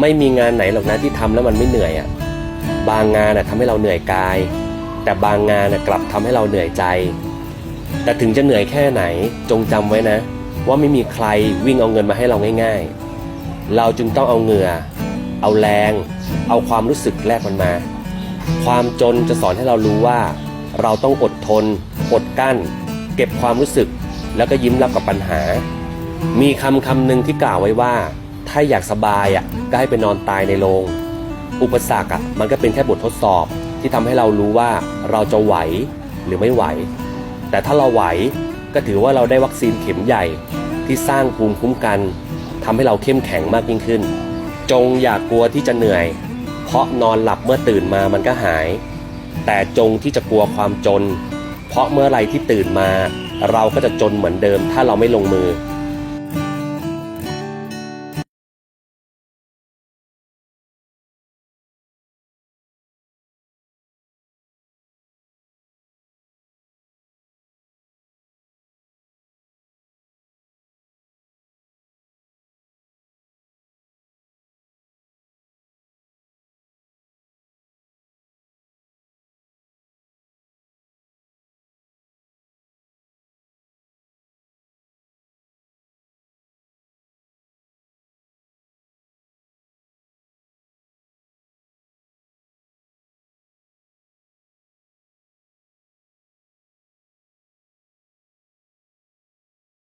ไม่มีงานไหนหรอกนะที่ทำแล้วมันไม่เหนื่อยอะ่ะบางงานน่ะทำให้เราเหนื่อยกาย แต่บางงานน่ะกลับทำให้เราเหนื่อยใจ แต่ถึงจะเหนื่อยแค่ไหนจงจำไว้นะ ว่าไม่มีใครวิ่งเอาเงินมาให้เราง่าย ๆ เราจึงต้องเอาเหงื่อ เอาแรง เอาความรู้สึกแลกมันมา ความจนจะสอนให้เรารู้ว่า เราต้องอดทนอดกั้น เก็บความรู้สึกแล้วก็ยิ้มรับกับปัญหา มีคำคำหนึ่งที่กล่าวไว้ว่า ถ้าอยากสบายอะก็ให้ไปนอนตายในโรงอุปสรรคอะมันก็เป็นแค่บททดสอบที่ทำให้เรารู้ว่าเราจะไหวหรือไม่ไหว แต่ถ้าเราไหวก็ถือว่าเราได้วัคซีนเข็มใหญ่ที่สร้างภูมิคุ้มกันทำให้เราเข้มแข็งมากยิ่งขึ้น จงอย่ากลัวที่จะเหนื่อย เพราะนอนหลับเมื่อตื่นมามันก็หาย แต่จงที่จะกลัวความจน เพราะเมื่อไรที่ตื่นมา เราก็จะจนเหมือนเดิม ถ้าเราไม่ลงมือ